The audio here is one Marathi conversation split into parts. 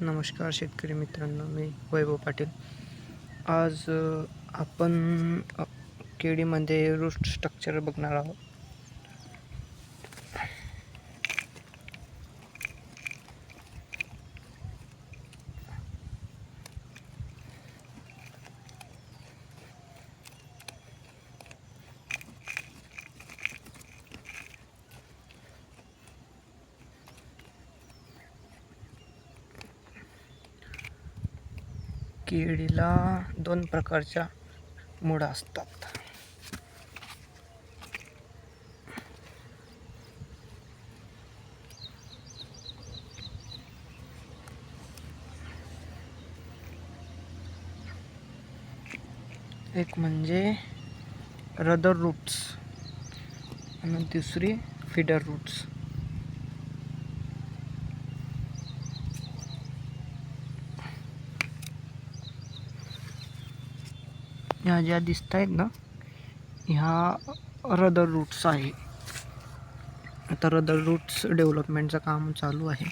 नमस्कार शेतकरी मित्रांनो मी वैभव पाटील. आज आपण केळीमध्ये रूट स्ट्रक्चर बघणार आहोत. केळीला दोन प्रकारच्या मुळा असतात. एक म्हणजे रदर रूट्स आणि दुसरी फिडर रूट्स ह्या ज्या दिसत आहेत ना ह्या रदर रूट्स आहे. आता रदर रूट्स डेव्हलपमेंटचं काम चालू आहे.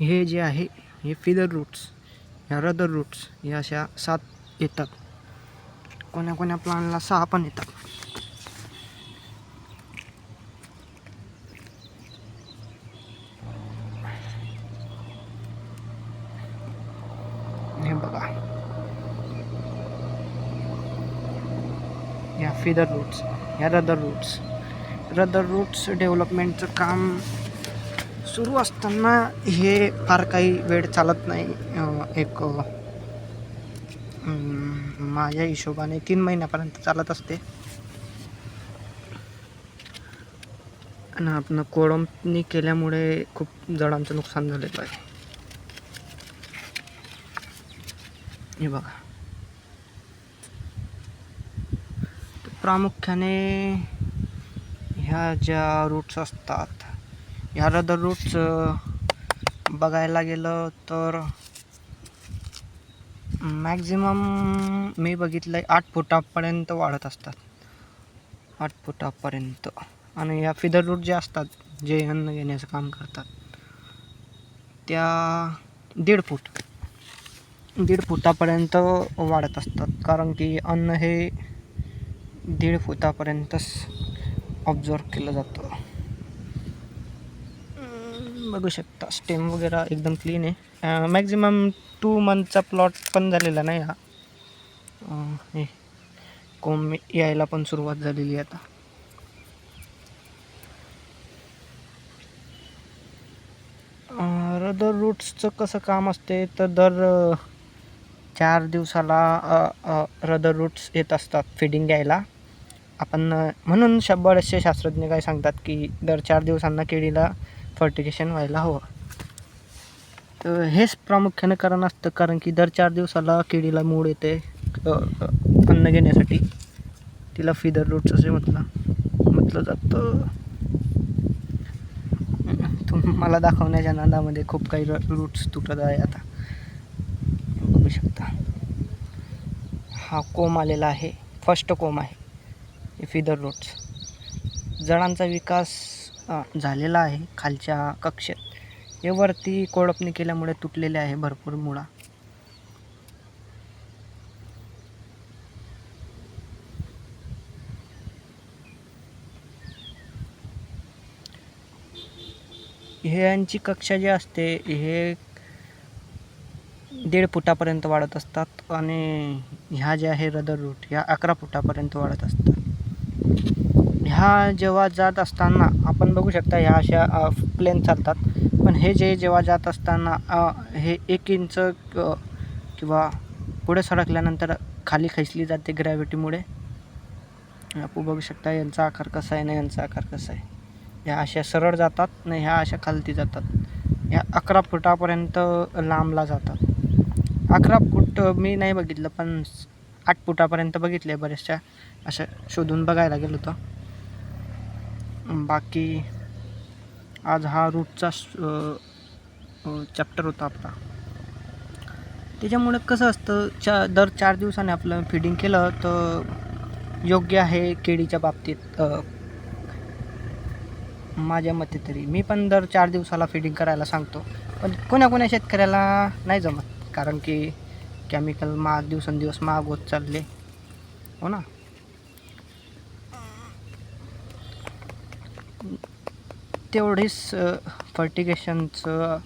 हे जे आहे हे फिदर रूट्स ह्या रदर रूट्स या अशा सात येतात. कोण्या कोण्या प्लानला सहा पण येतात हे बघा या फिदर रूट्स या रदर रूट्स रदर रूट्स डेव्हलपमेंटचं काम सुरू असताना हे फार काही वेळ चालत नाही. एक माझ्या हिशोबाने तीन महिन्यापर्यंत चालत असते. आणि आपण कोळंबनी केल्यामुळे खूप जणांचं नुकसान झालेलं आहे. हे बघा. प्रामुख्याने ह्या ज्या रूट्स असतात ह्या रदर रूट्स बघायला गेलं तर मॅक्झिमम मी बघितलं आहे आठ फुटापर्यंत वाढत असतात. आठ फुटापर्यंत. आणि या फिदर रूट जे असतात जे अन्न घेण्याचं काम करतात त्या दीड फूट दीड फुटापर्यंत वाढत असतात. कारण की अन्न हे दीड फुटापर्यंतच ऑब्झर्व केलं जातं. बघू शकता स्टेम वगैरे एकदम क्लीन आहे. मॅक्झिमम टू मंथचा प्लॉट पण झालेला नाही हा. हे कोंब यायला पण सुरुवात झालेली आहे आता. रदर रूट्सचं कसं काम असते तर दर चार दिवसाला रदर रूट्स येत असतात फिडिंग घ्यायला. आपण म्हणून श बरेचसे शास्त्रज्ञ काय सांगतात की दर चार दिवसांना केळीला फर्टिगेशन व्हायला हवं. तर हेच प्रामुख्याने कारण असतं कारण की दर चार दिवसाला केळीला मूड येते अन्न घेण्यासाठी. तिला फिदर रूट्स असे म्हटलं म्हटलं जातं. तुम्हाला दाखवण्याच्या नादामध्ये खूप काही रूट्स तुटत आहे आता. बघू शकता. हा कोम आलेला आहे फर्स्ट कोम आहे. फिदर रूट्स जळांचा विकास झालेला आहे खालच्या कक्षेत. हे वरती कोळपणी केल्यामुळे तुटलेले आहे भरपूर मुळा. हे यांची कक्षा जी असते हे दीड फुटापर्यंत वाढत असतात आणि ह्या ज्या आहे रदर रूट ह्या अकरा फुटापर्यंत वाढत असतात. ह्या जेव्हा जात असताना आपण बघू शकता ह्या अशा प्लेन चालतात. पण हे जे जेव्हा जात असताना हे एक इंच किंवा पुढे सरकल्यानंतर खाली खेचली जाते ग्रॅव्हिटीमुळे आपण बघू शकता यांचा आकार कसा आहे ना यांचा आकार कसा आहे. ह्या अशा सरळ जातात नाही ह्या अशा खालती जातात. ह्या अकरा फुटापर्यंत लांबला जातात. अकरा फूट मी नाही बघितलं पण आठ फुटापर्यंत बघितले बऱ्याचशा अशा शोधून बघायला गेलो होतो बाकी आज हा रूटचा चॅप्टर होता आपला. त्याच्यामुळे कसं असतं चा दर चार दिवसाने आपलं फिडिंग केलं तर योग्य आहे केळीच्या बाबतीत. माझ्या मते तरी. मी पण दर चार दिवसाला फिडिंग करायला सांगतो. पण कोण्या कोण्या शेतकऱ्याला नाही जमत. कारण की केमिकल महाग दिवसेंदिवस महाग होत चालले. हो ना? तेवढीच फर्टिगेशनचं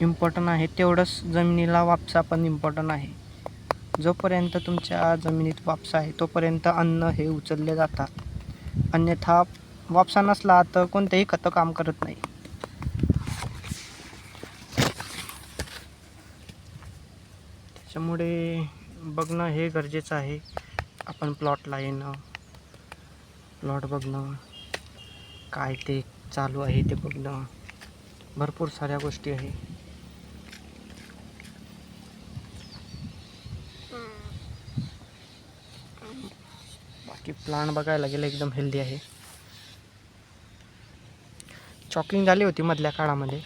इम्पॉर्टंट आहे. तेवढंच जमिनीला वापसा पण इम्पॉर्टंट आहे. जोपर्यंत तुमच्या जमिनीत वापसा आहे तोपर्यंत अन्न हे उचलले जातात. अन्यथा वापसा नसला तर कोणतेही खतं काम करत नाही. त्यामुळे बघणं हे गरजेचं आहे. आपण प्लॉटला येणं प्लॉट बघणं काय ते चालू आहे ते बघणं. भरपूर साऱ्या गोष्टी आहे. बाकी प्लांट बघायला गेलं एकदम हेल्दी आहे. चॉकिंग झाली होती मधल्या काळामध्ये.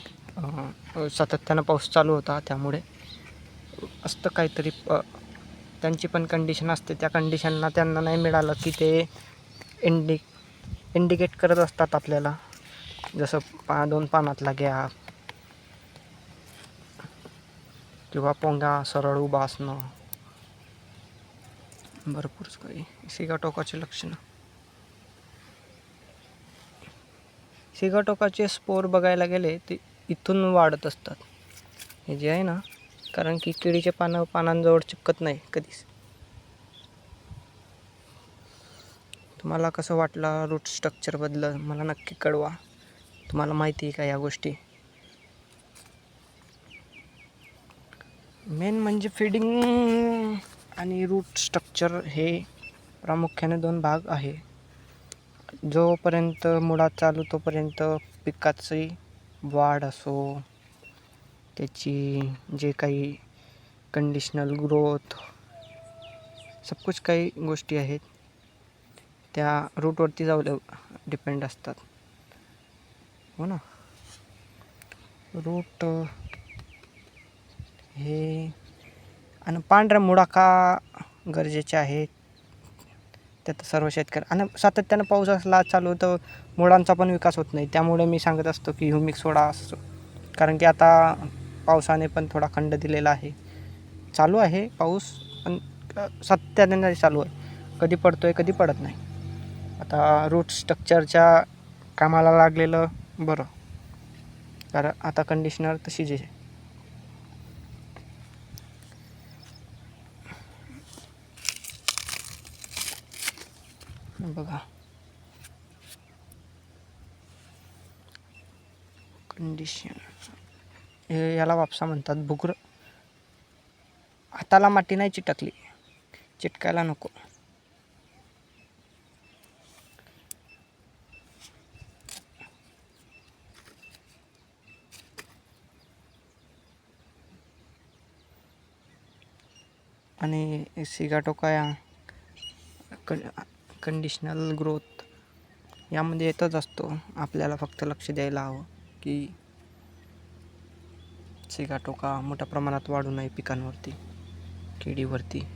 सातत्यानं पाऊस चालू होता त्यामुळे. असतं काहीतरी त्यांची पण कंडिशन असते. त्या कंडिशनला त्यांना नाही मिळालं की ते इंडि इंडिकेट करत असतात आपल्याला. जसं पा दोन पानातला गॅप किंवा पोंगा सरळ उभा असणं. भरपूरच काही सिगाटोकाचे लक्षणं. सिगाटोकाचे स्पोर बघायला गेले ते इथून वाढत असतात. हे जे आहे ना कारण की केळीचे पानं पानांजवळ चिपकत नाही कधीच. तुम्हाला कसं वाटलं रूट स्ट्रक्चरबद्दल मला नक्की कळवा. तुम्हाला माहिती आहे का या गोष्टी? मेन म्हणजे फिडिंग आणि रूट स्ट्रक्चर हे प्रामुख्याने दोन भाग आहे. जोपर्यंत मुळात चालू तोपर्यंत पिकाची वाढ असो त्याची जे काही कंडिशनल ग्रोथ सब कुछ काही गोष्टी आहेत त्या रूटवरती जाऊ डिपेंड असतात. हो ना? रूट हे आणि पांढऱ्या मुळा का गरजेचे आहेत. त्यात सर्व शेतकरी आणि सातत्यानं पाऊस असला चालू तर मुळांचा पण विकास होत नाही. त्यामुळे मी सांगत असतो की ह्युमिक सोडा असतो कारण की आता पावसाने पण थोडा खंड दिलेला आहे. चालू आहे पाऊस पण सातत्याने चालू आहे. कधी पडतो आहे कधी पडत नाही. आता रूट स्ट्रक्चरच्या कामाला लागलेलं बरं. कारण आता कंडिशनर तशीच आहे. बघा. कंडिशन याला वापसा म्हणतात बुगर. हाताला माती नाही चिटकली. चिटकायला नको. आणि सिगाटोकाया कं कंडिशनल ग्रोथ यामध्ये येतच असतो. आपल्याला फक्त लक्ष द्यायला हवं की सिगाटोका मोठ्या प्रमाणात वाढू नये पिकांवरती केळीवरती